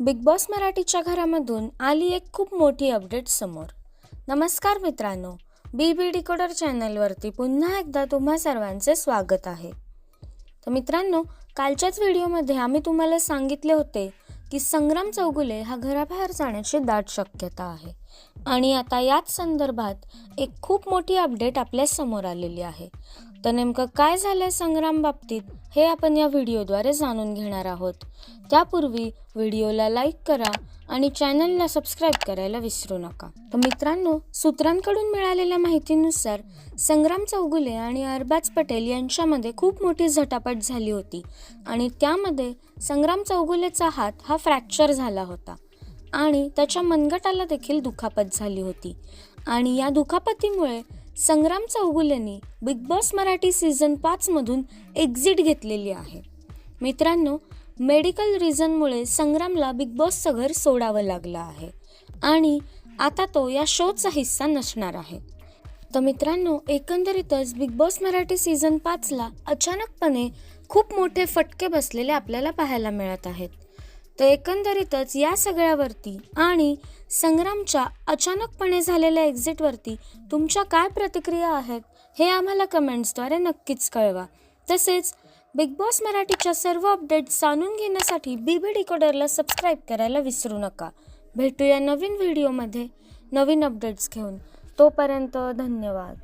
Big boss मराठीच्या घरामधून आली एक खूप मोठी अपडेट समोर. नमस्कार मित्रांनो बी बी डिकोडर चॅनलवरती पुन्हा एकदा तुम्हा सर्वांचे स्वागत आहे. तर मित्रांनो कालच्याच व्हिडिओमध्ये आम्ही तुम्हाला सांगितले होते की संग्राम चौगुले हा घराबाहेर जाण्याची दाट शक्यता आहे. आणि आता याच संदर्भात एक खूप मोठी अपडेट आपल्यासमोर आलेली आहे. तर नेमकं काय झालं संग्राम बाबतीत? हे आपण या व्हिडिओद्वारे जाणून घेणार आहोत. त्यापूर्वी व्हिडिओला लाईक करा आणि चॅनलला सबस्क्राईब करायला विसरू नका. तर मित्रांनो सूत्रांकडून मिळालेल्या माहितीनुसार संग्राम चौगुले आणि अरबाज पटेल यांच्यामध्ये खूप मोठी झटापट झाली होती आणि त्यामध्ये संग्राम चौगुलेचा हात हा फ्रॅक्चर झाला होता आणि त्याच्या मनगटाला देखील दुखापत झाली होती. आणि या दुखापतीमुळे संग्राम चौगुलेनी बिग बॉस मराठी सीझन पाचमधून एक्झिट घेतलेली आहे. मित्रांनो मेडिकल रिझनमुळे संग्रामला बिग बॉसचं घर सोडावं लागलं आहे. आणि आता तो या शोचा हिस्सा नसणार आहे. तर मित्रांनो एकंदरीतच बिग बॉस मराठी सीझन पाचला अचानकपणे खूप मोठे फटके बसलेले आपल्याला पाहायला मिळत आहेत. तर एकंदरीतच या सगळ्यावरती आणि संग्रामच्या अचानकपणे झालेल्या एक्झिटवरती तुमच्या काय प्रतिक्रिया आहेत हे आम्हाला कमेंट्सद्वारे नक्कीच कळवा. तसेच बिग बॉस मराठीच्या सर्व अपडेट्स जाणून घेण्यासाठी बी बी डिकोडरला सबस्क्राईब करायला विसरू नका. भेटूया नवीन व्हिडिओमध्ये नवीन अपडेट्स घेऊन. तोपर्यंत धन्यवाद.